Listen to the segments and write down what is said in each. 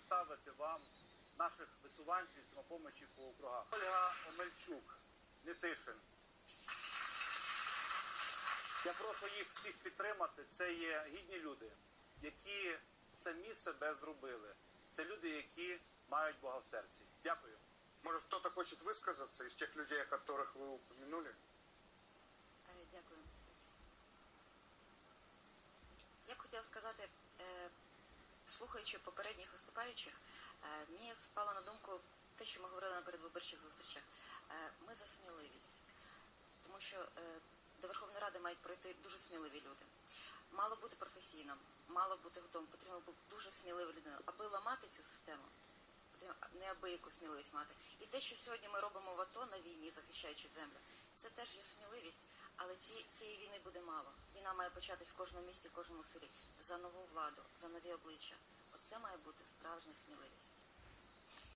представити вам наших висуванців і самопомочі по округах. Ольга Омельчук, Нетишин. Я прошу їх всіх підтримати. Це є гідні люди, які самі себе зробили. Це люди, які мають Бога в серці. Дякую. Может, кто-то хочет высказаться из тех людей, о которых вы упомянули? Е, Дякую. Я б хотіла сказати, е, слухаючи попередніх виступаючих, е, мені спало на думку те, що ми говорили на передвиборчих зустрічах. Е, Ми за сміливість, тому що е, до Верховної Ради мають пройти дуже сміливі люди. Мало бути професійним, мало бути готовим. Потрібно бути дуже смілива людина, аби ламати цю систему. Потрібно неабияку сміливість мати. І те, що сьогодні ми робимо в АТО на війні, захищаючи землю, це теж є сміливість, але ці, цієї війни буде мало. Війна має початись в кожному місті, в кожному селі. За нову владу, за нові обличчя. Оце має бути справжня сміливість.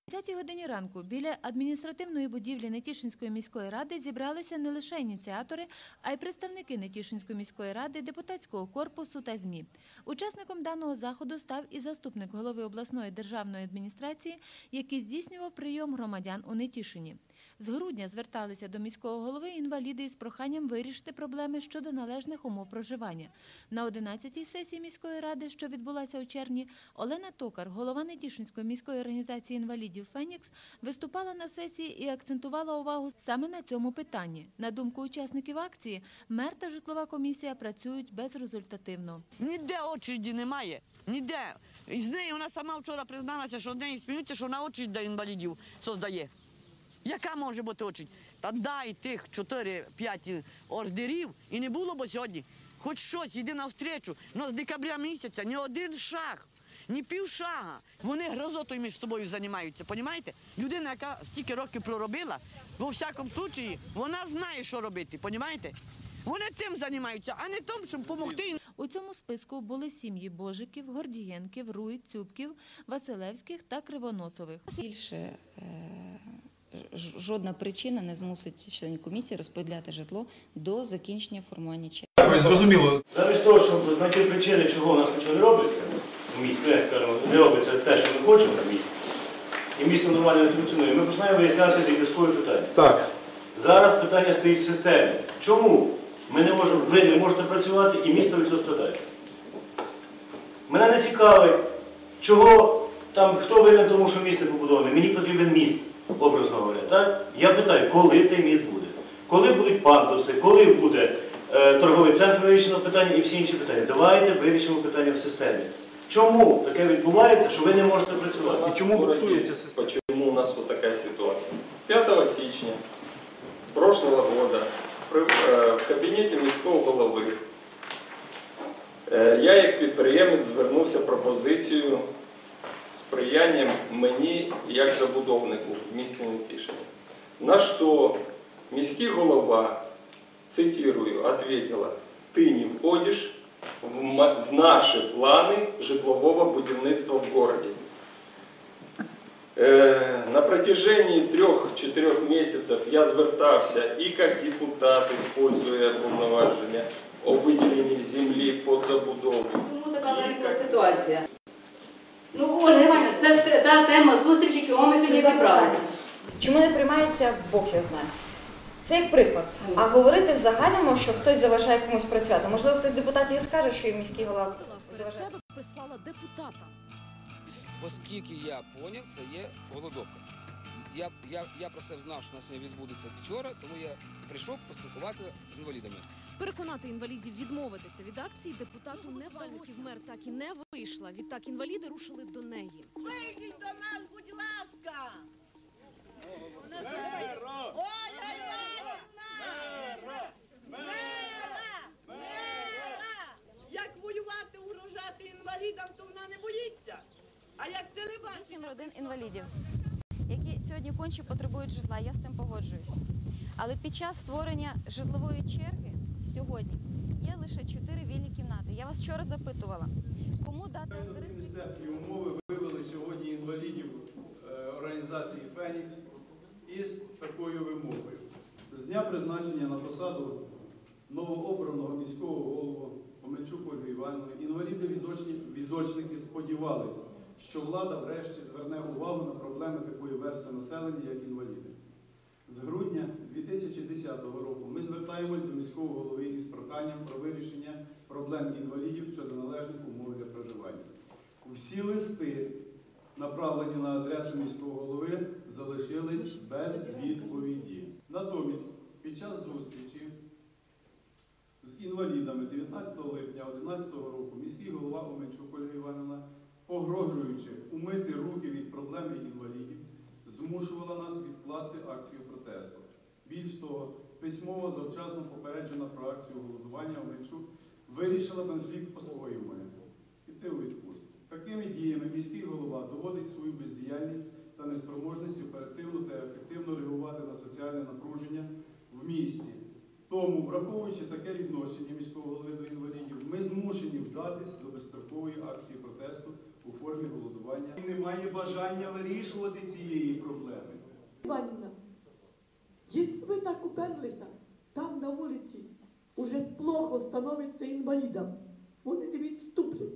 О 10 годині ранку біля адміністративної будівлі Нетішинської міської ради зібралися не лише ініціатори, а й представники Нетішинської міської ради, депутатського корпусу та ЗМІ. Учасником даного заходу став і заступник голови обласної державної адміністрації, який здійснював прийом громадян у Нетішині. З грудня зверталися до міського голови інваліди із проханням вирішити проблеми щодо належних умов проживання. На 11-й сесії міської ради, що відбулася у червні, Олена Токар, голова Нетішинської міської організації інвалідів Фенікс, виступала на сесії і акцентувала увагу саме на цьому питанні. На думку учасників акції, мер та житлова комісія працюють безрезультативно. Ніде очереді немає. Ніде. І з нею вона сама вчора призналася, що в неї сміються, що вона очередь для інвалідів создає. Яка може бути очередь? Та дай тих 4-5 ордерів і не було б сьогодні. Хоч щось, йди навстрічу. Ну з декабря місяця ні один шаг, ні пів шага. Вони грозотою між собою займаються, понімаєте? Людина, яка стільки років проробила, во всякому случаї, вона знає, що робити, понімаєте? Вони цим займаються, а не тим, щоб допомогти У цьому списку були сім'ї Божиків, Гордієнків, Руй, Цюбків, Василевських та Кривоносових. Більше е, жодна причина не змусить членів комісії розподіляти житло до закінчення формування черги. Дякую, зрозуміло. Замість того, щоб знайти причини, чого у нас нічого не робиться в місті, ну, як не робиться те, що ми хочемо в місті, і місто нормально не функціонує, ми починаємо виясняти зв'язкові питання. Так. Зараз питання стоїть в системі. Чому ми не можемо, ви не можете працювати і місто від цього страдає? Мене не цікавить, чого там, хто винен в тому, що місто побудоване. Мені потрібен міст, образно говоря. Так? Я питаю, коли цей міст буде? Коли будуть пандуси, коли буде е, торговий центр вирішено питання і всі інші питання. Давайте вирішимо питання в системі. Чому таке відбувається, що ви не можете працювати? І чому буксується система? Почему у нас вот такая ситуация? 5 січня прошлого года при- е, в кабінеті міського голови е, я як підприємець звернувся пропозицією сприянням мені як забудовнику в місті Нетішині. На що міський голова, цитирую, ответила, ты не входишь в ма- в наши планы житлового будівництва в городе. Э, На протяжении трех-четырех месяцев я звертався і як депутат, используя повноваження о виділенні землі під забудову. Чому така легка ситуація? Це та тема зустрічі, чого ми сьогодні зібралися. Чому не приймається, Бог його знає. Це як приклад. А говорити в загальному, що хтось заважає комусь працювати. Можливо, хтось з депутатів і скаже, що і міський голова заважає. прислала депутата. Оскільки я поняв, це є голодовка. Я, я, я про це знав, що у нас сьогодні відбудеться вчора, тому я прийшов поспілкуватися з інвалідами. Переконати інвалідів відмовитися від акції депутату не вдалося. Мер так і не вийшла. Відтак інваліди рушили до неї. Вийдіть до нас, будь ласка! Ольга Іванівна! Мера! Мера! Як воювати, угрожати інвалідам, то вона не боїться. А як телебачення... Вісім родин інвалідів, які сьогодні конче потребують житла. Я з цим погоджуюсь. Але під час створення житлової черги сьогодні є лише чотири вільні кімнати. Я вас вчора запитувала, кому дати Міністерські умови вивели сьогодні інвалідів е, організації Фенікс із такою вимогою. З дня призначення на посаду новообраного міського голову Омельчук Ольги Івановни інваліди візочники сподівалися, що влада врешті зверне увагу на проблеми такої верстви населення, як інваліди. З грудня 2010 року ми звертаємось до міського голови із проханням про вирішення проблем інвалідів щодо належних умов для проживання. Всі листи, направлені на адресу міського голови, залишились без відповіді. Натомість, під час зустрічі з інвалідами 19 липня 2011 року міський голова Омельчук Ольга Івановна, погрожуючи умити руки від проблеми інвалідів, змушувала нас відкласти акцію протесту. Більш того, письмово завчасно попереджена про акцію голодування Омельчук вирішила конфлікт по-своєму піти у відпустку. Такими діями міський голова доводить свою бездіяльність та неспроможність оперативно та ефективно реагувати на соціальне напруження в місті. Тому, враховуючи таке відношення міського голови до інвалідів, ми змушені вдатись до безстрокової акції протесту у формі голодування. І немає бажання вирішувати цієї проблеми. Іванівна, якщо уперлися, там на вулиці уже плохо становиться інвалідам. Вони не відступлять.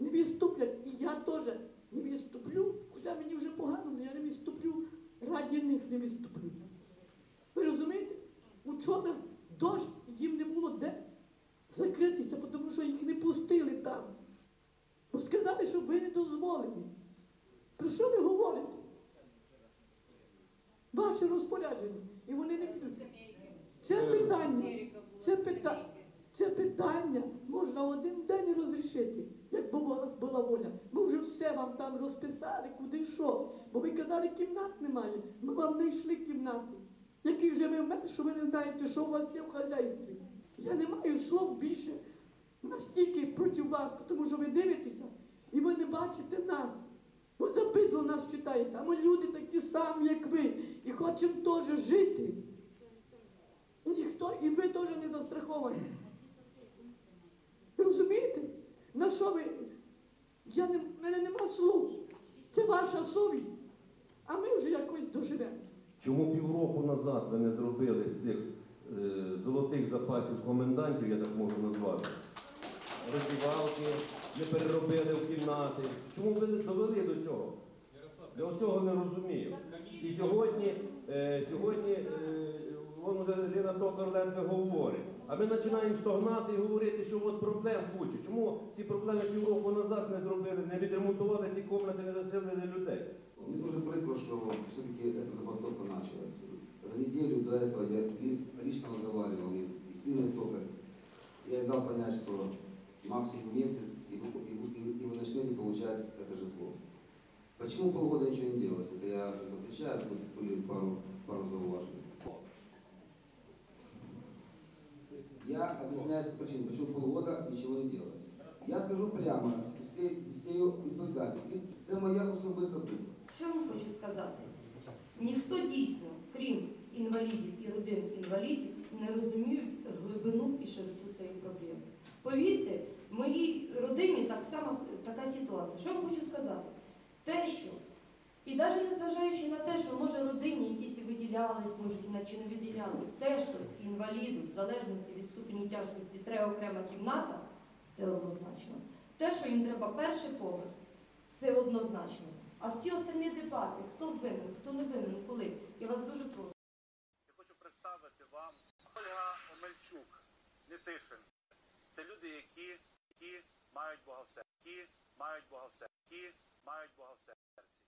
Не відступлять. І я теж не відступлю, хоча мені вже погано, але я не відступлю, раді них не відступлю. Ви розумієте? Учора дощ їм не було де закритися, тому що їх не пустили там. Бо сказали, що ви не дозволені. Про що ви говорите? Ваше розпорядження. І вони не підуть. Це питання. Це питання. Це питання можна один день розрішити, якби у вас була воля. Ми вже все вам там розписали, куди що. Бо ви казали, кімнат немає. Ми вам знайшли кімнати. Які вже ви вмер, що ви не знаєте, що у вас є в хазяйстві. Я не маю слов більше настільки проти вас, тому що ви дивитеся і ви не бачите нас. Ви запитло нас читаєте, а ми люди такі самі, як ви, і хочемо теж жити. Ніхто, і ви теж не застраховані. Ви розумієте? На що ви? Я не, в мене нема слов. Це ваша совість. А ми вже якось доживемо. Чому півроку назад ви не зробили з цих е, золотих запасів комендантів, я так можу назвати, роздівалки, не переробили в кімнати? Чому ви довели до цього? Я цього не розумію. І сьогодні, е, сьогодні е, вон вже Ліна Токар ледве говорить. А ми починаємо стогнати і говорити, що от проблем куча. Чому ці проблеми півроку назад не зробили, не відремонтували ці кімнати, не заселили людей? Мне дуже прикро, что все-таки эта забастовка началась. За неделю до этого я ли- лично разговаривал и, с Ниной Токарь. Я ей дал понять, что максимум месяц, и вы, и, вы- и вы- и вы начнете получать это житло. Почему полгода ничего не делалось? Это я как бы отвечаю, тут были пару, пару зауважений. Я объясняю причину, почему полгода ничего не делалось. Я скажу прямо, зі всією зі всією відповідальністю. І Це моя особиста думка. Що я вам хочу сказати? Ніхто дійсно, крім інвалідів і родин інвалідів, не розуміють глибину і широту цієї проблеми. Повірте, моїй родині так само така ситуація. Що я вам хочу сказати? Те, що, і навіть незважаючи на те, що може родині якісь і виділялись, може іначе не виділялись, те, що інваліду, в залежності від ступені тяжкості, треба окрема кімната, це однозначно. Те, що їм треба перший поверх, це однозначно. А всі останні дебати, хто винен, хто не винен, коли, я вас дуже прошу. Я хочу представити вам Ольга Омельчук, Нетишин. Це люди, які, які мають Бога в серці, які мають Бога в серці, які мають Бога в серці.